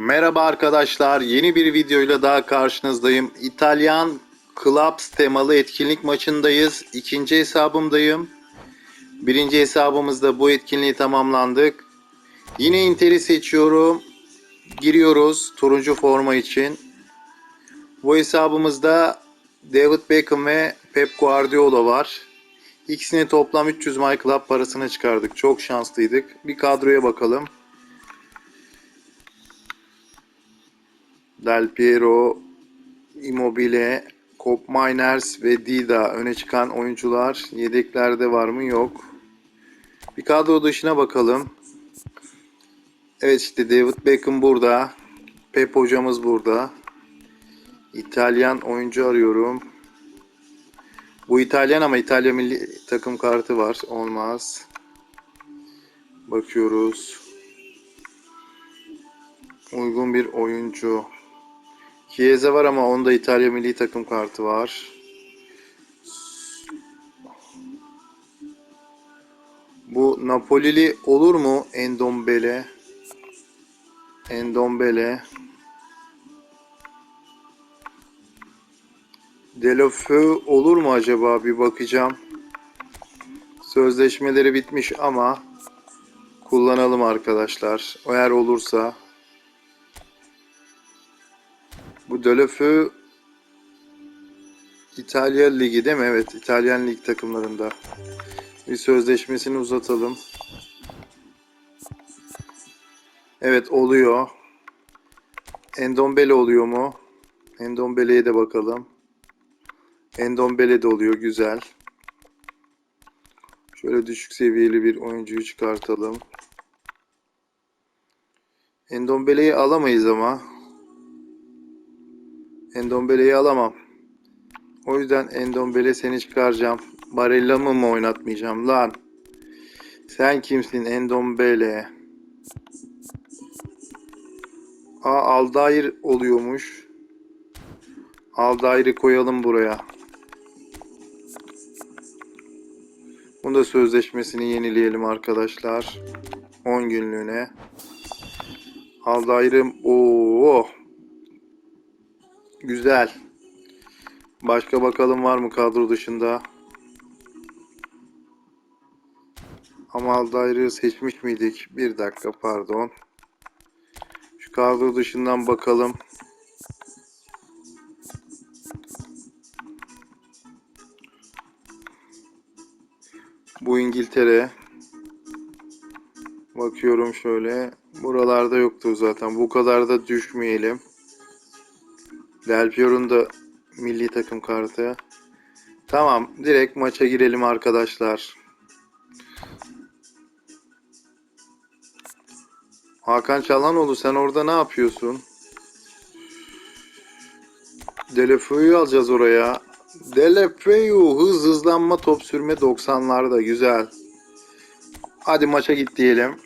Merhaba arkadaşlar, yeni bir videoyla daha karşınızdayım. İtalyan Clubs temalı etkinlik maçındayız. İkinci hesabımdayım. Birinci hesabımızda bu etkinliği tamamlandık. Yine Inter'i seçiyorum. Giriyoruz turuncu forma için. Bu hesabımızda David Beckham ve Pep Guardiola var. İkisini toplam 300 My Club parasına çıkardık. Çok şanslıydık. Bir kadroya bakalım. Del Piero, Immobile, Cop Miners ve Dida öne çıkan oyuncular. Yedeklerde var mı? Yok. Bir kadro dışına bakalım. Evet işte David Beckham burada. Pep hocamız burada. İtalyan oyuncu arıyorum. Bu İtalyan ama İtalya milli takım kartı var. Olmaz. Bakıyoruz. Uygun bir oyuncu. Chiesa var ama onda İtalya milli takım kartı var. Bu Napolili olur mu? Endombele. Endombele. Delofeu olur mu acaba? Bir bakacağım. Sözleşmeleri bitmiş ama kullanalım arkadaşlar. Eğer olursa. Bu İtalya Ligi değil mi? Evet, İtalyan Lig takımlarında. Bir sözleşmesini uzatalım. Evet, oluyor. Endombele oluyor mu? Endombele'ye de bakalım. Endombele de oluyor, güzel. Şöyle düşük seviyeli bir oyuncuyu çıkartalım. Endombele'yi alamayız ama. Endombele'yi alamam. O yüzden Endombele seni çıkaracağım. Barella'mı mı oynatmayacağım lan? Sen kimsin Endombele? Aa Aldair oluyormuş. Aldair'i koyalım buraya. Bunu da sözleşmesini yenileyelim arkadaşlar. 10 günlüğüne. Aldair'im ooo Güzel. Başka bakalım var mı kadro dışında? Ama Aldair'i seçmiş miydik? Bir dakika pardon. Şu kadro dışından bakalım. Bu İngiltere. Bakıyorum şöyle. Buralarda yoktur zaten. Bu kadar da düşmeyelim. Del Piero'nun da milli takım kartı. Tamam, direkt maça girelim arkadaşlar. Hakan Çalhanoğlu sen orada ne yapıyorsun? Delefeu'yu alacağız oraya. Delefeu hız hızlanma top sürme 90'larda güzel. Hadi maça git diyelim.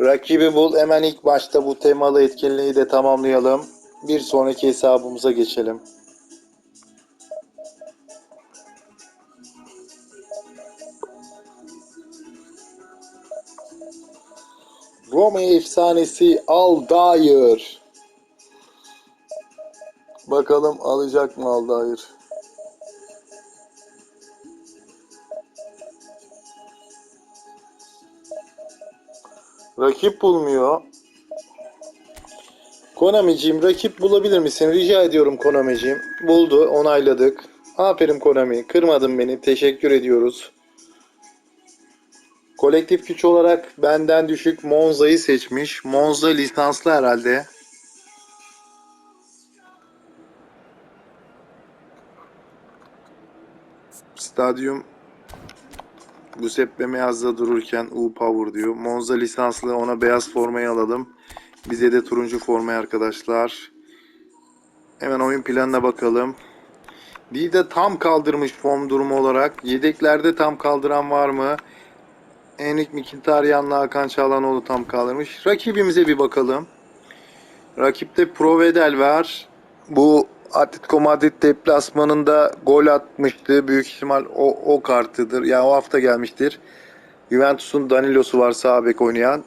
Rakibi bul hemen ilk başta bu temalı etkinliği de tamamlayalım. Bir sonraki hesabımıza geçelim. Roma efsanesi Aldair. Bakalım alacak mı Aldair? Rakip bulmuyor. Konami'cim rakip bulabilir misin? Rica ediyorum Konami'cim. Buldu, onayladık. Aferin Konami, kırmadın beni. Teşekkür ediyoruz. Kolektif güç olarak benden düşük Monza'yı seçmiş. Monza lisanslı herhalde. Stadyum Giuseppe Meazza dururken U Power diyor. Monza lisanslı ona beyaz formayı alalım. Bize de turuncu formayı arkadaşlar. Hemen oyun planına bakalım. Dida tam kaldırmış form durumu olarak. Yedeklerde tam kaldıran var mı? Enrik Mkhitaryan'la Hakan Çalhanoğlu tam kaldırmış. Rakibimize bir bakalım. Rakipte Provedel var. Bu Atletico Madrid deplasmanında gol atmıştı. Büyük ihtimal o, o kartıdır. Yani o hafta gelmiştir. Juventus'un Danilo'su var sağ bek oynayan.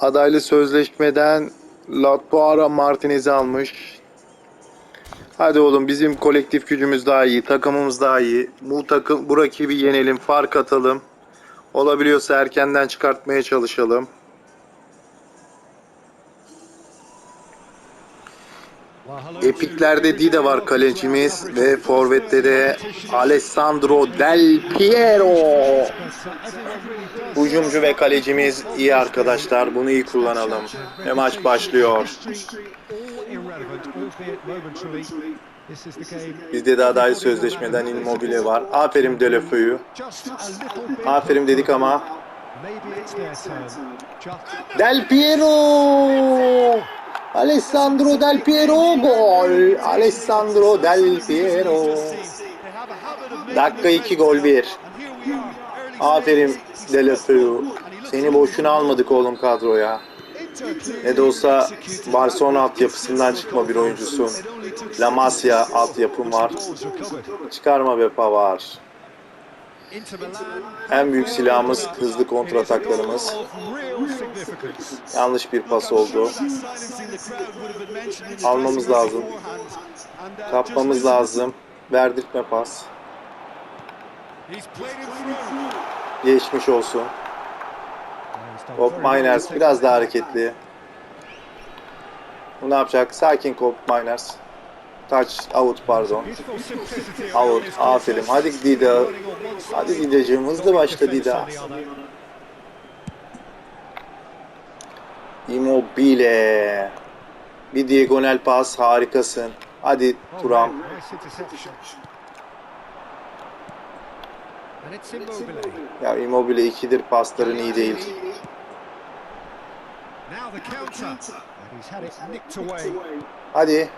Adaylı sözleşmeden Latpuara Martinez'i almış. Hadi oğlum bizim kolektif gücümüz daha iyi, takımımız daha iyi. Bu takım bu rakibi yenelim, fark atalım. Olabiliyorsa erkenden çıkartmaya çalışalım. Epiklerde Dida var kalecimiz ve forvette de Alessandro Del Piero. Hücumcu ve kalecimiz iyi arkadaşlar. Bunu iyi kullanalım. Ve maç başlıyor. Bizde de aday sözleşmeden Immobile var. Aferin Delefeu'yu. Aferin dedik ama. Del Piero! Alessandro Del Piero gol. Alessandro Del Piero. Dakika 2 gol 1. Aferin Delefeu. Seni boşuna almadık oğlum kadroya. Ne de olsa Barcelona altyapısından çıkma bir oyuncusun. La Masia altyapım var. Çıkarma be Pavar. En büyük silahımız hızlı kontrataklarımız. Yanlış bir pas oldu. Almamız lazım. Kapmamız lazım. Verdirtme pas. Geçmiş olsun. Bob Miners biraz daha hareketli. Bu ne yapacak? Sakin Bob Miners. Touch out pardon. Out. Aferin. Hadi Dida. Hadi Dida'cığım hızlı başla Dida. Immobile. Bir diagonal pas harikasın. Hadi Turam. Ya Immobile ikidir pasların iyi değil. Hadi.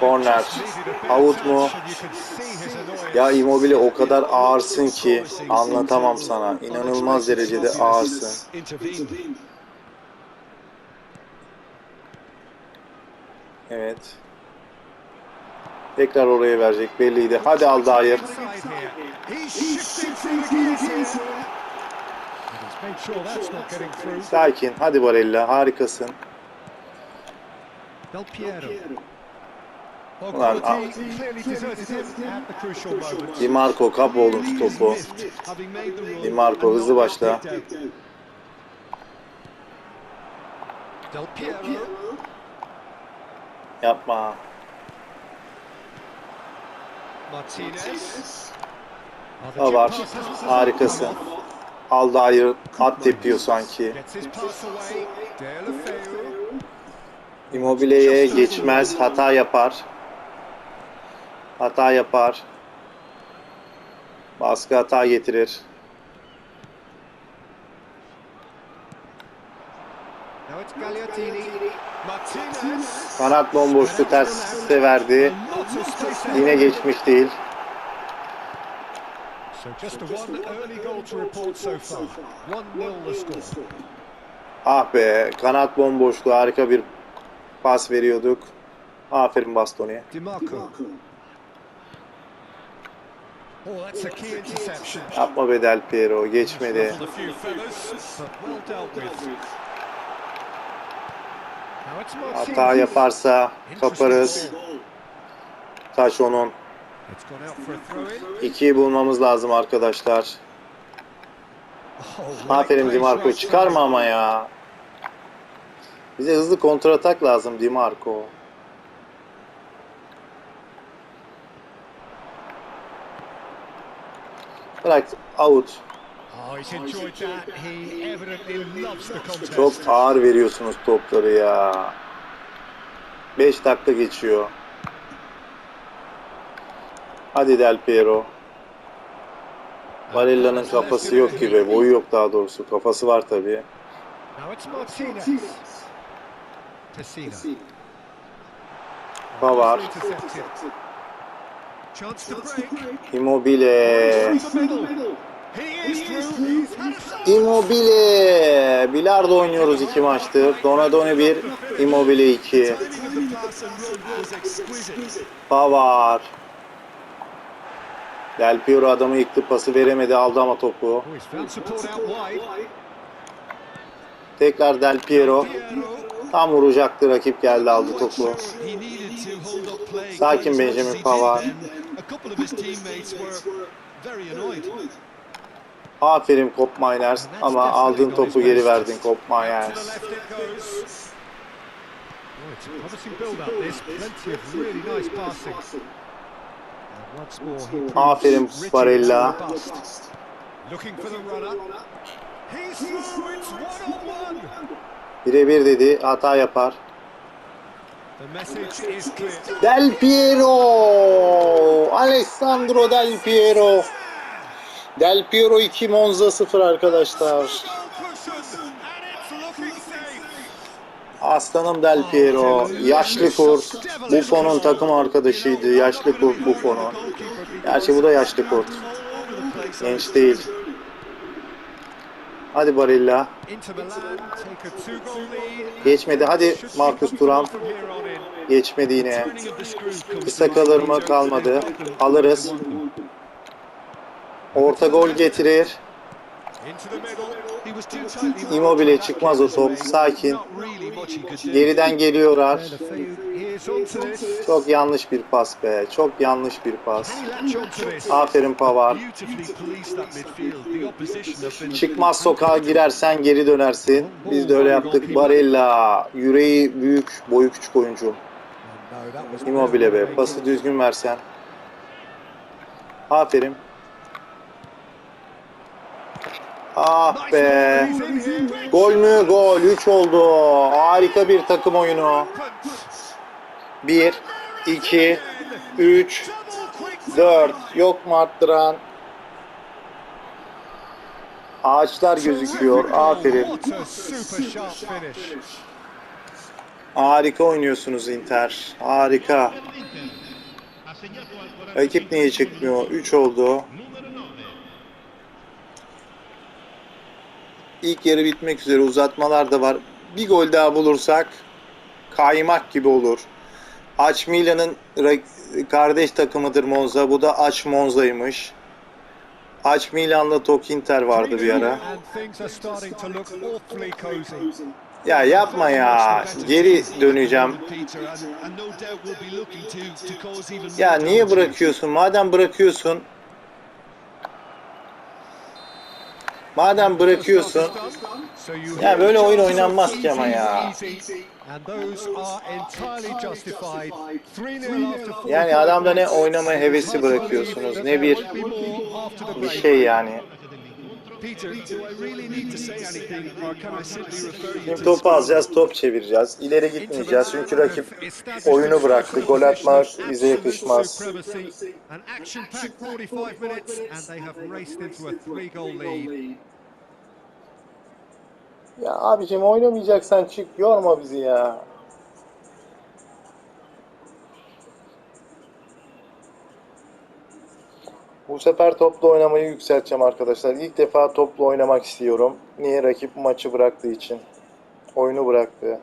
Corner. just needed a bit Out of mu? Ya Immobile o kadar ağırsın ki anlatamam sana. İnanılmaz derecede ağırsın. Evet. Tekrar oraya verecek belliydi. Hadi getting through. Sakin. Hadi Barella. Harikasın. Del Piero. Ulan. Di Marco kap oğlum şu topu. Di Marco hızlı başla. Yapma. Martinez. Ha var. Harikasın. Aldair at tepiyor sanki. Immobile'ye geçmez. Hata yapar. Hata yapar. Baskı hata getirir. Kanat bomboştu terse verdi. Yine geçmiş değil. So just the one early goal to report so far. 1-0 the score. Ah be kanat bomboştu. Harika bir pas veriyorduk. Aferin Bastoni. DiMarco. Oh, that's a key interception. Yapma be Del Piero. Geçmedi. Hata yaparsa kaparız. Taş onun. İkiyi bulmamız lazım arkadaşlar. Oh, Aferin place, Di Marco. right Çıkarma ama ya. Bize hızlı kontratak lazım Di Marco. Bırak out. Çok ağır veriyorsunuz topları ya. 5 dakika geçiyor. Hadi Del Piero. Barella'nın kafası yok gibi. Boyu yok daha doğrusu. Kafası var tabii. Now it's Martinez. Tessina. Pavar. Intercepted. Chance to break. Immobile. Immobile. Bilardo oynuyoruz iki maçtır. Donadoni 1, Immobile 2. Timing of the pass and run was exquisite. Pavar. Del Piero adamı yıktı. Pası veremedi. Aldı ama topu. Tekrar Del Piero. Tam vuracaktı. Rakip geldi aldı topu. He. Sakin Benjamin he Pavard. Aferin Kop Miners. Ama aldığın topu geri verdin Kop Miners. he Aferin Barella. Looking for the runner. He's through. It's one-on-one. Birebir dedi. Hata yapar. Del Piero! Alessandro Del Piero. Del Piero 2 Monza 0 arkadaşlar. Aslanım Del Piero. Yaşlı kurt. Buffon'un takım arkadaşıydı. Yaşlı kurt Buffon'un. Gerçi bu da yaşlı kurt. Genç değil. Hadi Barilla. Geçmedi. Hadi Marcus in. Geçmedi yine. Kısa kalır mı? Kalmadı. Alırız. Orta gol getirir. Immobile çıkmaz o top. Sakin. Geriden geliyorlar. Çok yanlış bir pas be. Çok yanlış bir pas. Aferin been Çıkmaz sokağa girersen geri dönersin. Biz de öyle yaptık. Barella. Yüreği büyük, boyu küçük oyuncu. Immobile be. Pası düzgün versen. Aferin. Ah be. Gol mü? Gol. 3 oldu. Harika bir takım oyunu. 1, 2, 3, 4. Yok mu arttıran? Ağaçlar gözüküyor. Aferin. Harika oynuyorsunuz Inter. Harika. Rakip niye çıkmıyor? 3 oldu. İlk yarı bitmek üzere uzatmalar da var. Bir gol daha bulursak kaymak gibi olur. Aç Milan'ın kardeş takımıdır Monza. Bu da Aç Monza'ymış. Aç Milan'la Tok Inter vardı bir ara. Ya yapma ya. Geri döneceğim. Ya niye bırakıyorsun? Madem bırakıyorsun. Madem bırakıyorsun. Ya böyle oyun oynanmaz ki ama ya. easy, And those are entirely justified. 3-0 after 45 Yani adamda ne oynama hevesi bırakıyorsunuz, ne bir bir şey yani. Şimdi to topu alacağız, top çevireceğiz. İleri gitmeyeceğiz çünkü rakip oyunu bıraktı. Gol atmak bize yakışmaz. An action-packed 45 minutes and they have raced into a three-goal lead. Ya abicim oynamayacaksan çık, yorma bizi ya. Bu sefer toplu oynamayı yükselteceğim arkadaşlar. İlk defa toplu oynamak istiyorum. Niye? Rakip maçı bıraktığı için. Oyunu bıraktı.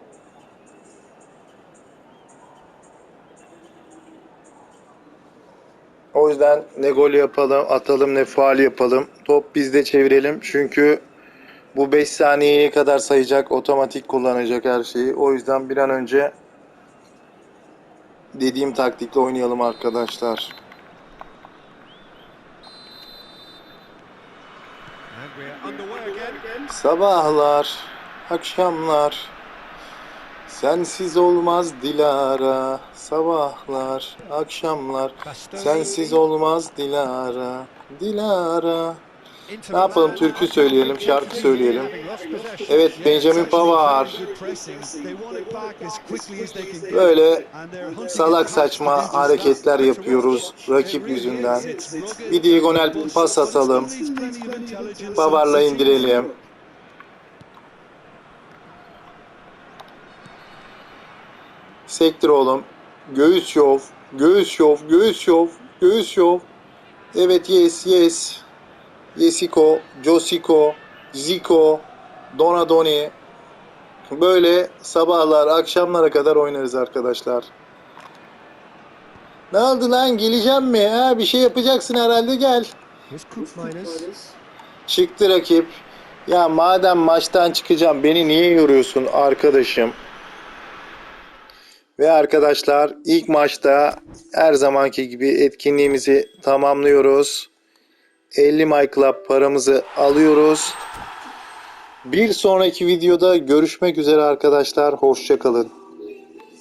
O yüzden ne gol yapalım, atalım ne faal yapalım. Top bizde çevirelim. Çünkü bu 5 saniyeye kadar sayacak, otomatik kullanacak her şeyi. O yüzden bir an önce dediğim taktikle oynayalım arkadaşlar. Sabahlar, akşamlar, sensiz olmaz Dilara. Sabahlar, akşamlar, sensiz olmaz Dilara. Dilara. Ne yapalım, türkü söyleyelim, şarkı söyleyelim. Evet, Benjamin Pavard. Böyle salak saçma hareketler yapıyoruz rakip yüzünden. Bir diagonal pas atalım. Pavard'la indirelim. Sektir oğlum. Göğüs şov. Göğüs şov. Göğüs şov. Göğüs şov. Evet yes yes. Yesiko. Josiko. Zico. Donadoni. Böyle sabahlar akşamlara kadar oynarız arkadaşlar. Ne oldu lan geleceğim mi? Ha, bir şey yapacaksın herhalde gel. Çıktı rakip. Ya madem maçtan çıkacağım beni niye yoruyorsun arkadaşım? Ve arkadaşlar ilk maçta her zamanki gibi etkinliğimizi tamamlıyoruz. 50 My Club paramızı alıyoruz. Bir sonraki videoda görüşmek üzere arkadaşlar. Hoşçakalın.